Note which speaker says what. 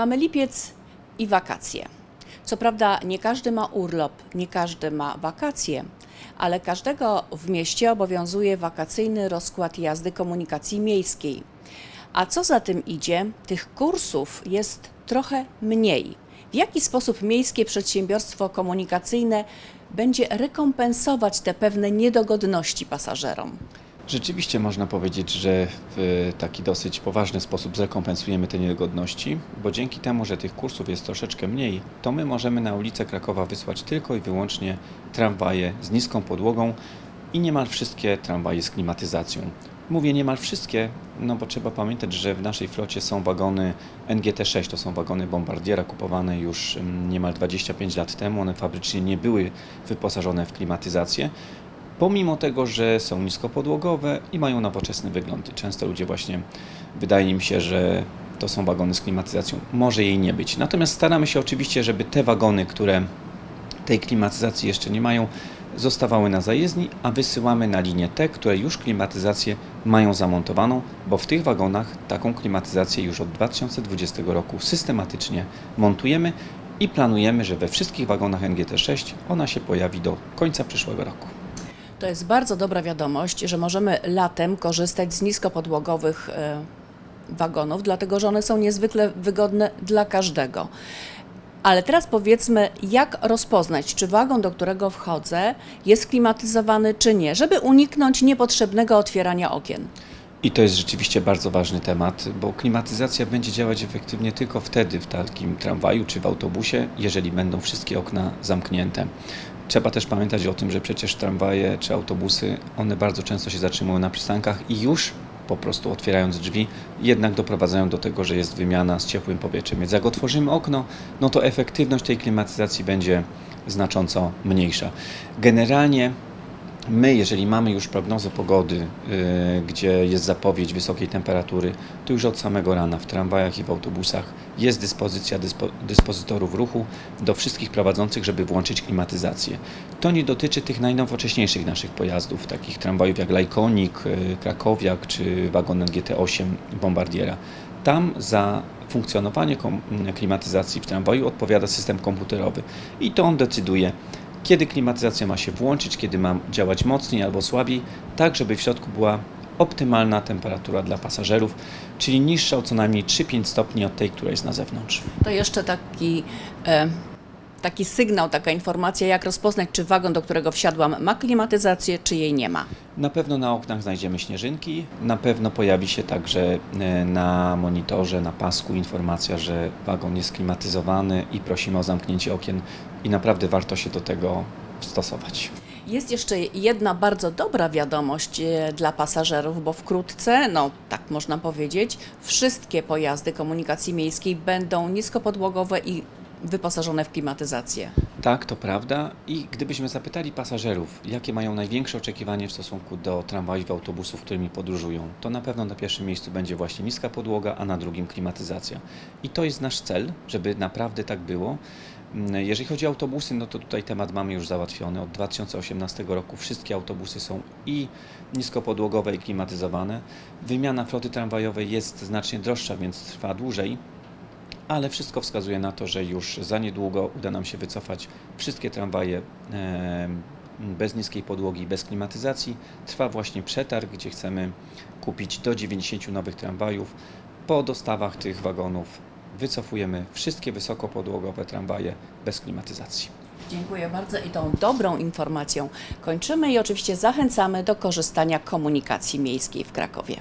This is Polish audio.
Speaker 1: Mamy lipiec i wakacje. Co prawda nie każdy ma urlop, nie każdy ma wakacje, ale każdego w mieście obowiązuje wakacyjny rozkład jazdy komunikacji miejskiej. A co za tym idzie, tych kursów jest trochę mniej. W jaki sposób miejskie przedsiębiorstwo komunikacyjne będzie rekompensować te pewne niedogodności pasażerom?
Speaker 2: Rzeczywiście można powiedzieć, że w taki dosyć poważny sposób zrekompensujemy te niegodności, bo dzięki temu, że tych kursów jest troszeczkę mniej, to my możemy na ulicę Krakowa wysłać tylko i wyłącznie tramwaje z niską podłogą i niemal wszystkie tramwaje z klimatyzacją. Mówię niemal wszystkie, no bo trzeba pamiętać, że w naszej flocie są wagony NGT6, to są wagony Bombardiera kupowane już mm, niemal 25 lat temu. One fabrycznie nie były wyposażone w klimatyzację pomimo tego, że są niskopodłogowe i mają nowoczesny wygląd. I często ludzie właśnie, wydaje im się, że to są wagony z klimatyzacją. Może jej nie być. Natomiast staramy się oczywiście, żeby te wagony, które tej klimatyzacji jeszcze nie mają, zostawały na zajezdni, a wysyłamy na linię te, które już klimatyzację mają zamontowaną, bo w tych wagonach taką klimatyzację już od 2020 roku systematycznie montujemy i planujemy, że we wszystkich wagonach NGT6 ona się pojawi do końca przyszłego roku.
Speaker 1: To jest bardzo dobra wiadomość, że możemy latem korzystać z niskopodłogowych e, wagonów, dlatego że one są niezwykle wygodne dla każdego. Ale teraz powiedzmy, jak rozpoznać, czy wagon, do którego wchodzę, jest klimatyzowany, czy nie, żeby uniknąć niepotrzebnego otwierania okien.
Speaker 2: I to jest rzeczywiście bardzo ważny temat, bo klimatyzacja będzie działać efektywnie tylko wtedy w takim tramwaju czy w autobusie, jeżeli będą wszystkie okna zamknięte. Trzeba też pamiętać o tym, że przecież tramwaje czy autobusy, one bardzo często się zatrzymują na przystankach i już po prostu otwierając drzwi, jednak doprowadzają do tego, że jest wymiana z ciepłym powietrzem. Więc jak otworzymy okno, no to efektywność tej klimatyzacji będzie znacząco mniejsza. Generalnie My, jeżeli mamy już prognozę pogody, yy, gdzie jest zapowiedź wysokiej temperatury, to już od samego rana w tramwajach i w autobusach jest dyspozycja dyspo, dyspozytorów ruchu do wszystkich prowadzących, żeby włączyć klimatyzację. To nie dotyczy tych najnowocześniejszych naszych pojazdów, takich tramwajów jak Lajkonik, yy, Krakowiak czy wagon GT8 Bombardiera. Tam za funkcjonowanie klimatyzacji w tramwaju odpowiada system komputerowy i to on decyduje, kiedy klimatyzacja ma się włączyć, kiedy ma działać mocniej albo słabiej, tak żeby w środku była optymalna temperatura dla pasażerów, czyli niższa o co najmniej 3-5 stopni od tej, która jest na zewnątrz.
Speaker 1: To jeszcze taki, e, taki sygnał, taka informacja, jak rozpoznać, czy wagon, do którego wsiadłam, ma klimatyzację, czy jej nie ma.
Speaker 2: Na pewno na oknach znajdziemy śnieżynki, na pewno pojawi się także e, na monitorze, na pasku informacja, że wagon jest klimatyzowany i prosimy o zamknięcie okien i naprawdę warto się do tego stosować.
Speaker 1: Jest jeszcze jedna bardzo dobra wiadomość e, dla pasażerów, bo wkrótce, no tak można powiedzieć, wszystkie pojazdy komunikacji miejskiej będą niskopodłogowe i wyposażone w klimatyzację.
Speaker 2: Tak, to prawda. I gdybyśmy zapytali pasażerów, jakie mają największe oczekiwanie w stosunku do tramwajów, autobusów, którymi podróżują, to na pewno na pierwszym miejscu będzie właśnie niska podłoga, a na drugim klimatyzacja. I to jest nasz cel, żeby naprawdę tak było. Mm, Jeżeli chodzi o autobusy, no to tutaj temat mamy już załatwiony. Od 2018 roku wszystkie autobusy są i niskopodłogowe, i klimatyzowane. Wymiana floty tramwajowej jest znacznie droższa, więc trwa dłużej ale wszystko wskazuje na to, że już za niedługo uda nam się wycofać wszystkie tramwaje bez niskiej podłogi, bez klimatyzacji. Trwa właśnie przetarg, gdzie chcemy kupić do 90 nowych tramwajów. Po dostawach tych wagonów wycofujemy wszystkie wysokopodłogowe tramwaje bez klimatyzacji.
Speaker 1: Dziękuję bardzo i tą dobrą informacją kończymy i oczywiście zachęcamy do korzystania komunikacji miejskiej w Krakowie.